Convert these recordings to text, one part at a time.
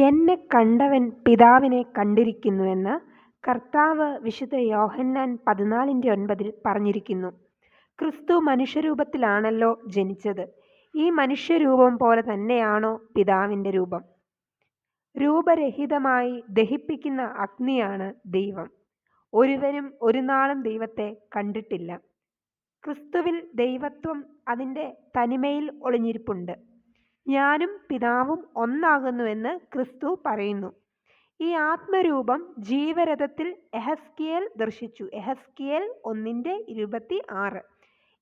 എന്നെ കണ്ടവൻ പിതാവിനെ കണ്ടിരിക്കുന്നുവെന്ന് കർത്താവ് വിശുദ്ധ യോഹന്നാൻ പതിനാലിന്റെ ഒൻപതിൽ പറഞ്ഞിരിക്കുന്നു. ക്രിസ്തു മനുഷ്യരൂപത്തിലാണല്ലോ ജനിച്ചത്. ഈ മനുഷ്യരൂപം പോലെ തന്നെയാണോ പിതാവിന്റെ രൂപം? രൂപരഹിതമായി ദഹിപ്പിക്കുന്ന അഗ്നിയാണ് ദൈവം. ഒരുവനും ഒരുനാളും ദൈവത്തെ കണ്ടിട്ടില്ല. ക്രിസ്തുവിൽ ദൈവത്വം അതിന്റെ തനിമയിൽ ഒളിഞ്ഞിരിപ്പുണ്ട്. ഞാനും പിതാവും ഒന്നാകുന്നുവെന്ന് ക്രിസ്തു പറയുന്നു. ഈ ആത്മരൂപം ജീവരഥത്തിൽ എഹസ്കിയൽ ദർശിച്ചു. എഹസ്കിയൽ ഒന്നിന്റെ ഇരുപത്തി ആറ്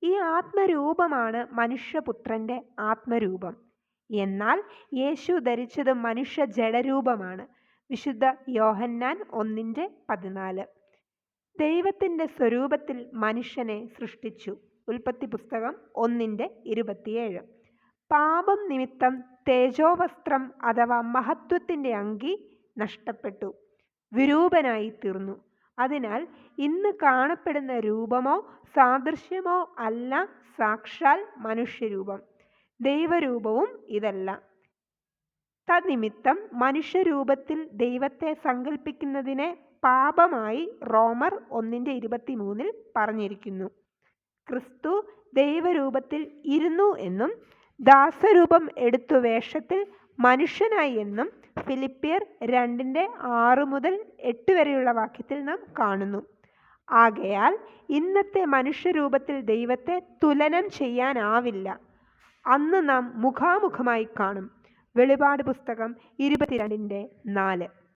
ഈ ആത്മരൂപമാണ് മനുഷ്യപുത്രന്റെ ആത്മരൂപം. എന്നാൽ യേശു ധരിച്ചത് മനുഷ്യ ജഡരൂപമാണ് വിശുദ്ധ യോഹന്നാൻ ഒന്നിന്റെ പതിനാല്. ദൈവത്തിന്റെ സ്വരൂപത്തിൽ മനുഷ്യനെ സൃഷ്ടിച്ചു. ഉൽപ്പത്തി പുസ്തകം ഒന്നിന്റെ ഇരുപത്തിയേഴ്. പാപം നിമിത്തം തേജോവസ്ത്രം അഥവാ മഹത്വത്തിന്റെ അങ്കി നഷ്ടപ്പെട്ടു. വിരൂപനായി തീർന്നു അതിനാൽ ഇന്ന് കാണപ്പെടുന്ന രൂപമോ സാദൃശ്യമോ അല്ല സാക്ഷാൽ മനുഷ്യരൂപം. ദൈവരൂപവും ഇതല്ല. തന്നിമിത്തം മനുഷ്യരൂപത്തിൽ ദൈവത്തെ സങ്കല്പിക്കുന്നതിനെ പാപമായി റോമർ ഒന്നിന്റെ ഇരുപത്തിമൂന്നിൽ പറഞ്ഞിരിക്കുന്നു. ക്രിസ്തു ദൈവരൂപത്തിൽ ഇരുന്നു എന്നും ദാസരൂപം എടുത്തു വേഷത്തിൽ മനുഷ്യനായി എന്നും ഫിലിപ്പിയർ രണ്ടിന്റെ ആറ് മുതൽ എട്ട് വരെയുള്ള വാക്യത്തിൽ നാം കാണുന്നു. ആകയാൽ ഇന്നത്തെ മനുഷ്യരൂപത്തിൽ ദൈവത്തെ തുലനം ചെയ്യാനാവില്ല. അന്ന് നാം മുഖാമുഖമായി കാണും. വെളിപാട് പുസ്തകം ഇരുപത്തിരണ്ടിന്റെ നാല്.